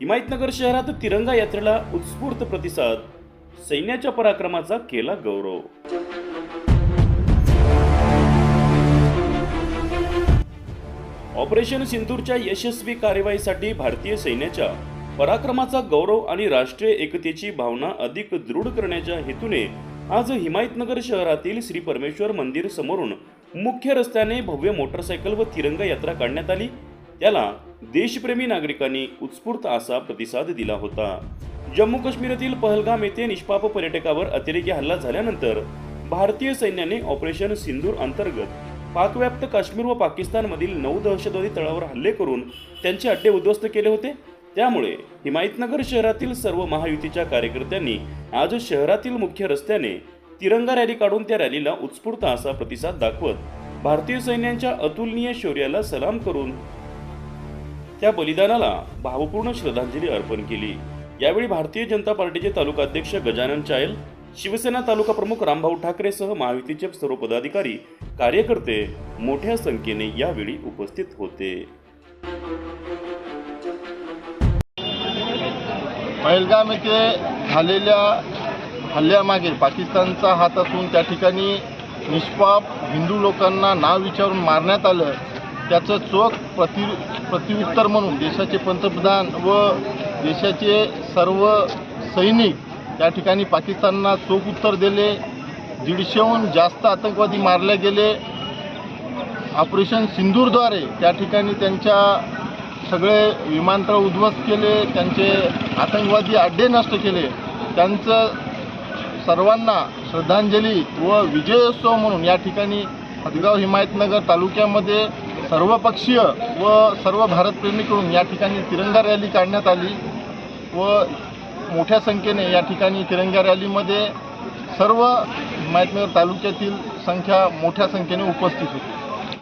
हिमायतनगर शहरात तिरंगा यात्रेला उत्स्फूर्त प्रतिसाद. सैन्याच्या पराक्रमाचा केला गौरव. ऑपरेशन सिंदूरच्या यशस्वी कार्यवाहीसाठी भारतीय सैन्याच्या पराक्रमाचा गौरव आणि राष्ट्रीय एकतेची भावना अधिक दृढ करण्याच्या हेतूने आज हिमायतनगर शहरातील श्री परमेश्वर मंदिर समोरून मुख्य रस्त्याने भव्य मोटरसायकल व तिरंगा यात्रा काढण्यात आली. त्याला देशप्रेमी नागरिकांनी उत्स्फूर्त असा प्रतिसाद दिला होता. जम्मू काश्मीरातील पहलगाम येथे निष्पाप पर्यटकावर अतिरेकी हल्ला झाल्यानंतर भारतीय सैन्याने ऑपरेशन सिंदूर अंतर्गत पाकव्याप्त काश्मीर व पाकिस्तानमधील नऊ दहशतवादी तळावर हल्ले करून त्यांचे अड्डे उद्ध्वस्त केले होते. त्यामुळे हिमायतनगर शहरातील सर्व महायुतीच्या कार्यकर्त्यांनी आज शहरातील मुख्य रस्त्याने तिरंगा रॅली काढून त्या रॅलीला उत्स्फूर्त असा प्रतिसाद दाखवत भारतीय सैन्यांच्या अतुलनीय शौर्याला सलाम करून त्या बलिदानाला भावपूर्ण श्रद्धांजली अर्पण केली. यावेळी भारतीय जनता पार्टीचे तालुका अध्यक्ष गजानन चायल शिवसेना तालुका प्रमुख रामभाऊ ठाकरेसह महायुतीचे सर्व पदाधिकारी कार्यकर्ते मोठ्या संख्येने यावेळी उपस्थित होते. पहलगाम येथे झालेल्या हल्ल्यामागे पाकिस्तानचा हात असून त्या ठिकाणी निष्पाप हिंदू लोकांना नाव विचारून मारण्यात आलं. त्याचं चोख प्रति प्रत्युत्तर म्हणून देशाचे पंतप्रधान व देशाचे सर्व सैनिक त्या ठिकाणी पाकिस्तानला चोख उत्तर दिले. दीडशेहून जास्त आतंकवादी मारले गेले. ऑपरेशन सिंदूरद्वारे त्या ठिकाणी त्यांच्या सगळे विमानतळ उद्ध्वस्त केले. त्यांचे आतंकवादी अड्डे नष्ट केले. त्यांचं सर्वांना श्रद्धांजली व विजयोत्सव म्हणून या ठिकाणी हदगाव हिमायतनगर तालुक्यामध्ये सर्वपक्षीय व सर्व भारतप्रेमीकडून या ठिकाणी तिरंगा रॅली काढण्यात आली व मोठ्या संख्येने या ठिकाणी तिरंगा रॅलीमध्ये सर्व हिमायतनगर तालुक्यातील संख्या मोठ्या संख्येने उपस्थित होती.